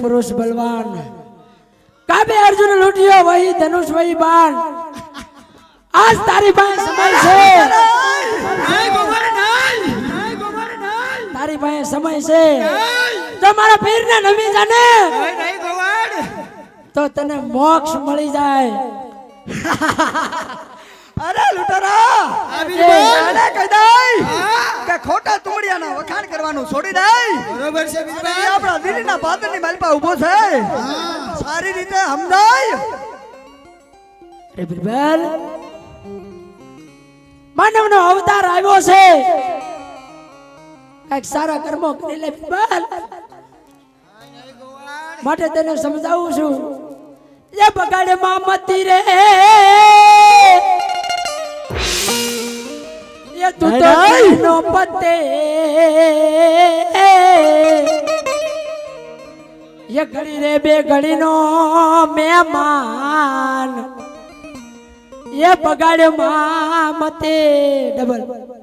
પુરુષ બલવાન. કાબે અર્જુન લૂંટ્યો વહી ધનુષ વહી બાણ. આજ તારી પાસે સમય છે. તારી પાસે સમય છે. તમારા મારા પીરને નમી જાને. તો તને મોક્ષ મળી જાય. અરે લૂંટારા. કહી દઈ કે ખોટા તુમડિયાના વખાણ કરવાનું છોડી દઈ. બરોબર છે એ આપણા દિલ્હીના પાદરની માલપા ઊભો છે. સારી રીતે સમજાય. અરે બિરબલ. માનવનો અવતાર આવ્યો છે. કંઈક સારા કર્મો કરી લે બિરબલ. માટે તને સમજાવું છું. એ બગાડે મામતી રે. એ તું તો નો પતે. એ ઘડી રે બે ઘડીનો મહેમાન. એ બગાડ મામતે ડબલ ડબલ.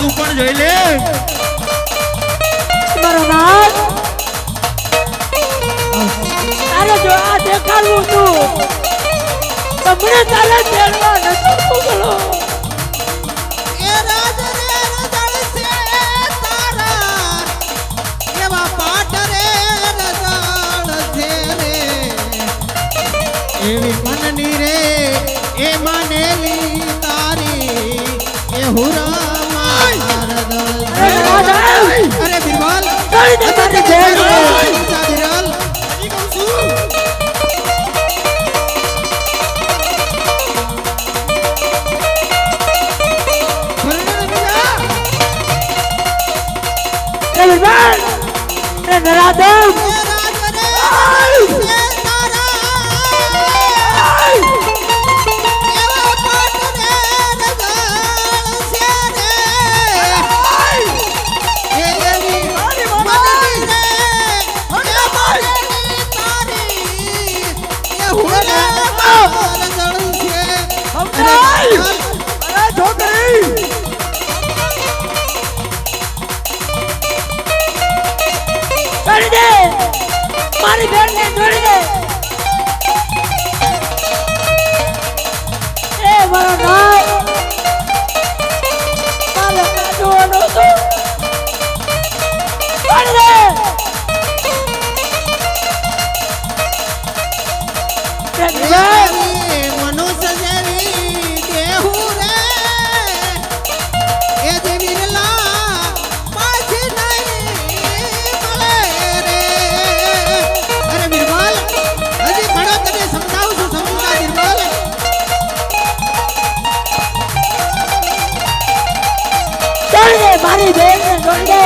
તું પણ જોઈ લે. નામ તારે જો આ દેખાડવું તું તમને તારે તેડવા નતો મોકલો એવી મનની રે એ માનેલી તારી એ હુરા મારી બેન ને જોડી દે એ મારો નાય મારે કાઢવાનો તો કરી દે એ જોડી દે મારી બેન ને જોડી દે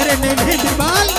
અને નહીં મળે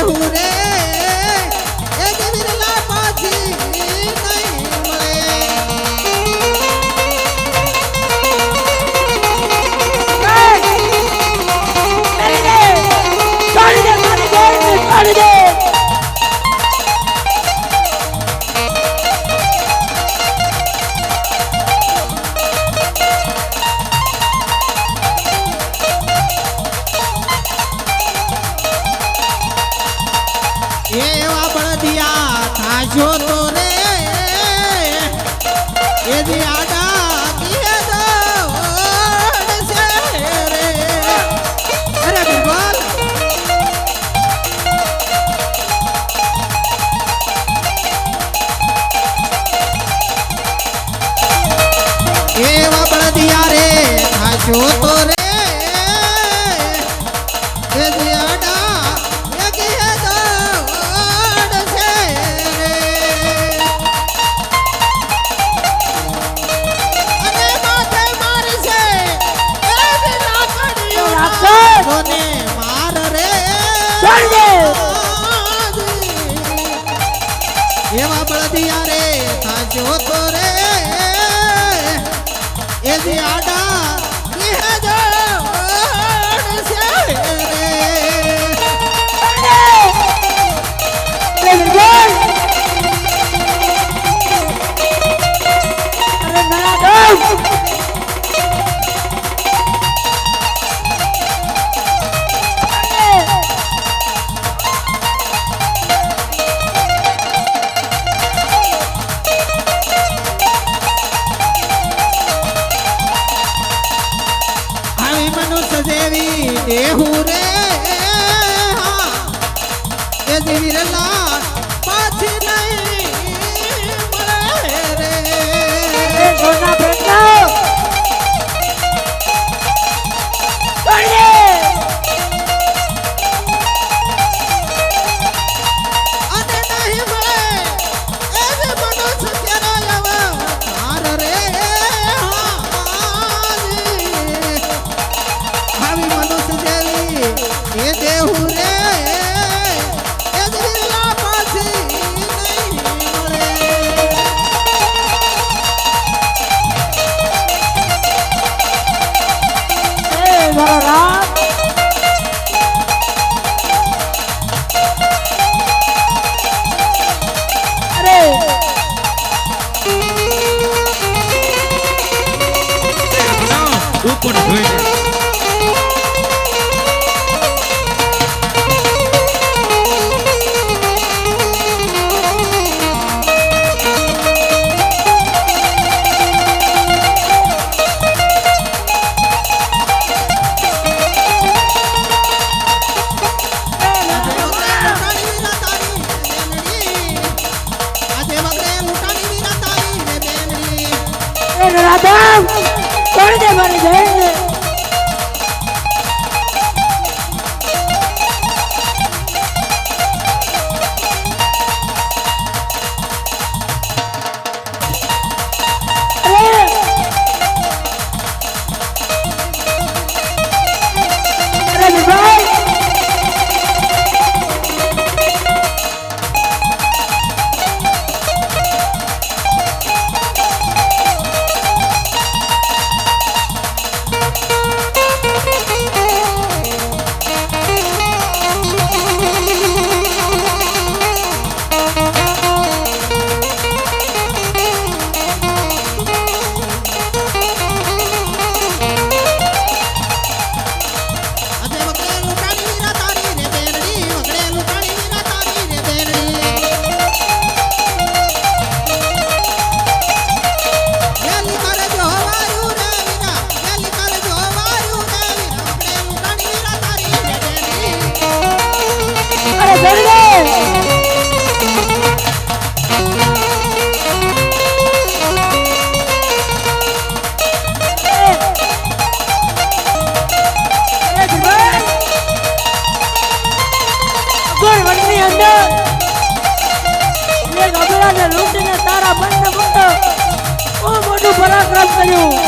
হুরে જો તો રે. દિયા ને માર રે? એવા બળદિયા રે તાજો તો રે. એની આડા E Deus. よ。